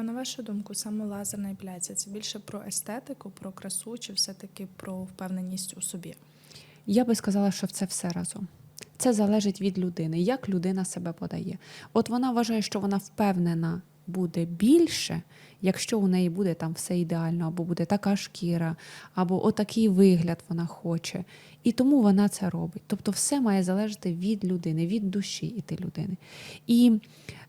А на вашу думку, саме лазерна епіляція це більше про естетику, про красу, чи все-таки про впевненість у собі? Я би сказала, що це все разом. Це залежить від людини, як людина себе подає. От вона вважає, що вона впевнена буде більше, якщо у неї буде там все ідеально, або буде така шкіра, або отакий вигляд вона хоче. І тому вона це робить. Тобто, все має залежати від людини, від душі іти людини. І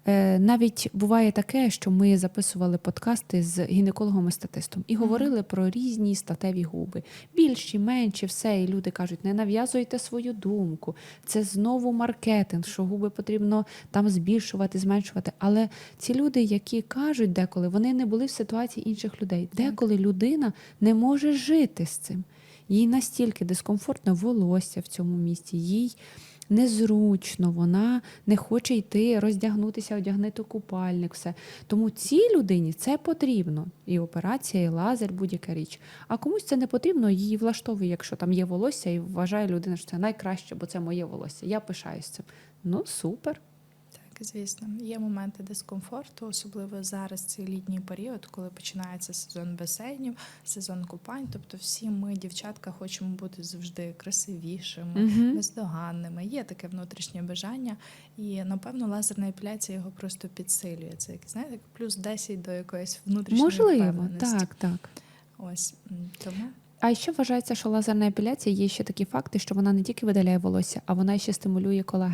е, навіть буває таке, що ми записували подкасти з гінекологом і статистом і говорили про різні статеві губи. Більші, менші, все. І люди кажуть, не нав'язуйте свою думку. Це знову маркетинг, що губи потрібно там збільшувати, зменшувати. Але ці люди, які кажуть деколи, вони не були в ситуації інших людей. Деколи людина не може жити з цим. Їй настільки дискомфортно волосся в цьому місці, їй незручно, вона не хоче йти, роздягнутися, одягнути купальник, все. Тому цій людині це потрібно. І операція, і лазер, будь-яка річ. А комусь це не потрібно, її влаштовує, якщо там є волосся, і вважає людина, що це найкраще, бо це моє волосся. Я пишаюсь цим. Ну, супер. Так, звісно, є моменти дискомфорту, особливо зараз цей літній період, коли починається сезон басейнів, сезон купань. Тобто, всі ми, дівчатка, хочемо бути завжди красивішими, Мгм. бездоганними. Є таке внутрішнє бажання, і напевно лазерна епіляція його просто підсилює. Це як знаєте, плюс 10 до якоїсь внутрішньої Можливо, впевненості. так, так. Ось тому. А ще вважається, що лазерна епіляція є ще такі факти, що вона не тільки видаляє волосся, а вона ще стимулює колаген.